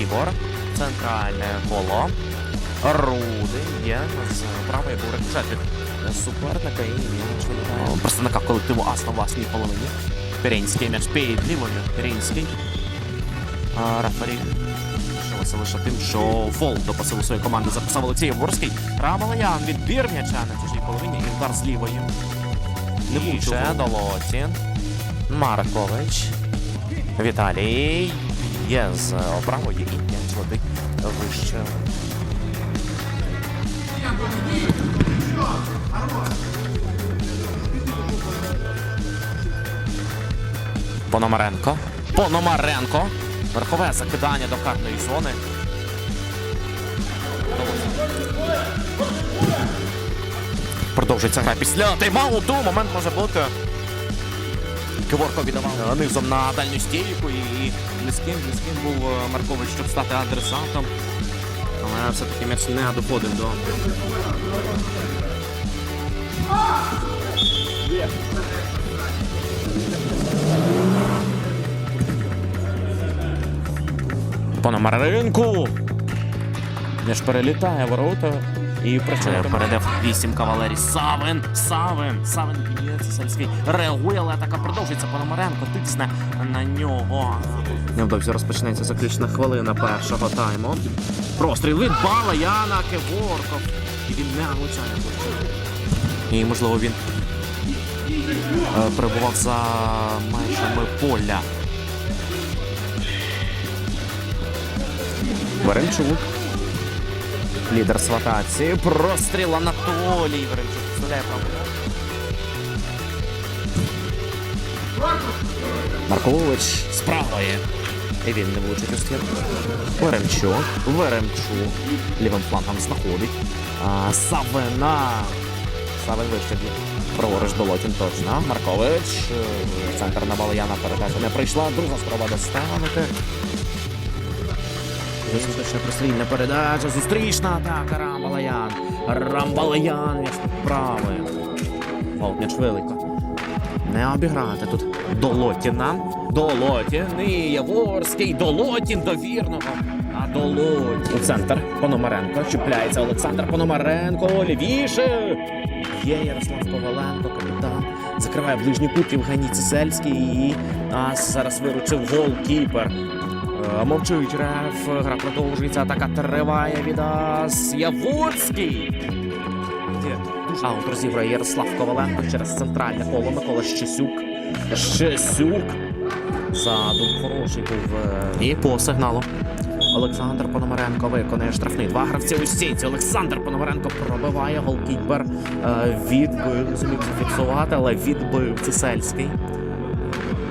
Ігор. Центральне коло. Рудий є з правої був рикошет від суперника і м'яч вилітає. Представника колективу Ас на власній половині. Пірінський м'яч під лівою. Пірінський. Рафарі залишилося лише тим, що фол до посилу своєї команди записав Олексій Ворський. Рамалаян відбір м'яча на чужій половині і удар з лівої. Не був ще до лоті. Маркович. Віталій. Є з правої і м'яч летить вище. Пономаренко. Пономаренко. Верхове закидання до карної зони. Продовжується гра після тайм-ауту. Момент може бути. Киворко віддавав низом на дальню стійку і близьким, близьким був е, Маркович, щоб стати адресатом. Але все-таки м'яч не доходив до. Пономаренку. М'яч перелітає ворота. І причина передав вісім кавалерій. Савин, Савин, Савин б'ється сельський. Реагує, але атака продовжується. Пономаренко тисне на нього. Невдовзі розпочнеться заключна хвилина першого тайму. Простріл від бала Яна Кеворков. І він не влучає. І можливо він е, перебував за межами поля. Веремчук. Лідер сватації. Простріл Анатолій Веремчук. Вставляє праву. Маркович з правої. І він не влучить у ствір. Веремчук. Веремчук. Лівим флангом знаходить. А, Савина. Савин вище. Праворуч Долотін точно. Маркович. Центр на Балаяна передача не прийшла. Друга спроба доставити. Висвіточна прострільна передача. Зустрічна атака Рамбалаян. Рамбалаян правий. Фаут м'яч велико. Не обіграти тут Долотіна. Долотін і Яворський. Долотін до вірного. А Долотін. У центр Пономаренко. Чіпляється Олександр Пономаренко. Лівіше. Є Ярослав Коваленко, капітан. Закриває ближній кут Євгеній Цисельський. І нас зараз виручив голкіпер. Е, Мовчить реф, гра продовжується, атака триває від Ас дуже Аут розіграє Ярослав Коваленко через центральне коло Микола Щесюк. Щесюк. Задум хороший був. е, І по сигналу. Олександр Пономаренко виконує штрафний. Два гравці у стійці. Олександр Пономаренко пробиває голкіпер. Е, Відбив, не зумів зафіксувати, але відбив Цисельський.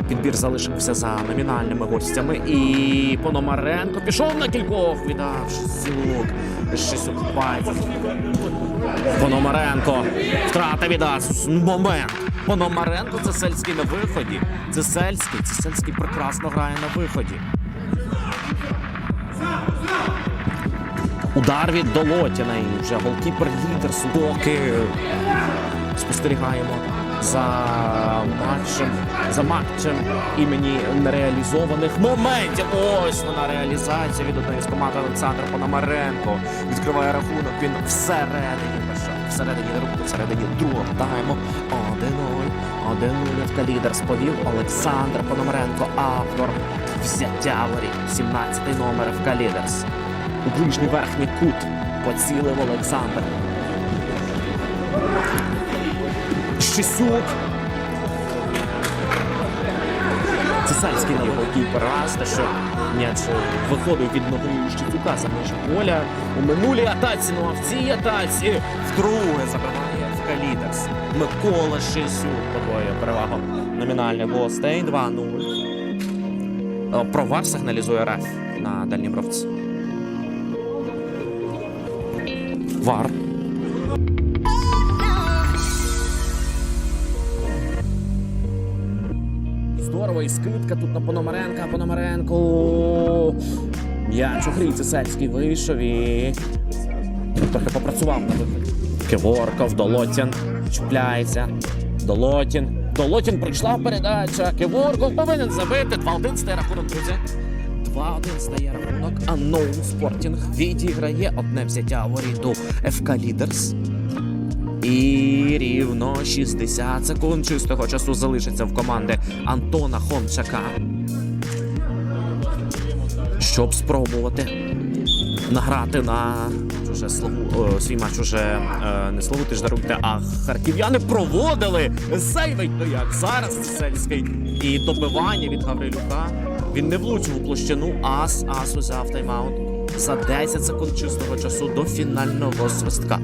Підбір залишився за номінальними гостями. І Пономаренко пішов на кількох, віддав Шисюк. Шисюк пальцем. Пономаренко. Втрата від Момент. Пономаренко це сельський на виході. Це сельський. Це сельський прекрасно грає на виході. Удар від Долотіна і вже голкіпер лідер Судоки. Спостерігаємо за матчем, за матчем імені нереалізованих моментів. Ось вона реалізація від одної з команд Олександра Пономаренко. Відкриває рахунок. Він всередині перша, всередині руку, всередині другого тайму. 1-0. 1-0 Калідер сповів Олександр Пономаренко, автор взяття воріт. 17-й номер в Калідерс. У ближній верхній кут поцілив Олександр. Щесюк. Цесарський на його кіпер що м'яч е, виходив від ноги Щецюка за межі поля. У минулій атаці, ну а в цій атаці вдруге забиває в Калідерс. Микола Щесюк подвоює перевагу номінальних гостей 2-0. Е, Провар сигналізує Раф на дальній бровці. Вар. Здорово, і скидка тут на Пономаренка. Пономаренко. М'яч у Цесельський вийшов і трохи попрацював на виході. Киворков, Долотін чіпляється. Долотін. Долотін прийшла передача. Киворков повинен забити. 2-1 стає рахунок, друзі. 2-1 стає рахунок. А Ноун Спортінг відіграє одне взяття воріту ФК Лідерс. І рівно 60 секунд чистого часу залишиться в команди Антона Хомчака. Щоб спробувати награти на уже славу о, свій матч уже е, не славути ж даруйте, а харків'яни проводили сейвить ну як зараз сельський і добивання від Гаврилюка. Він не влучив у площину. Ас Ас узяв тайм-аут за 10 секунд чистого часу до фінального свистка.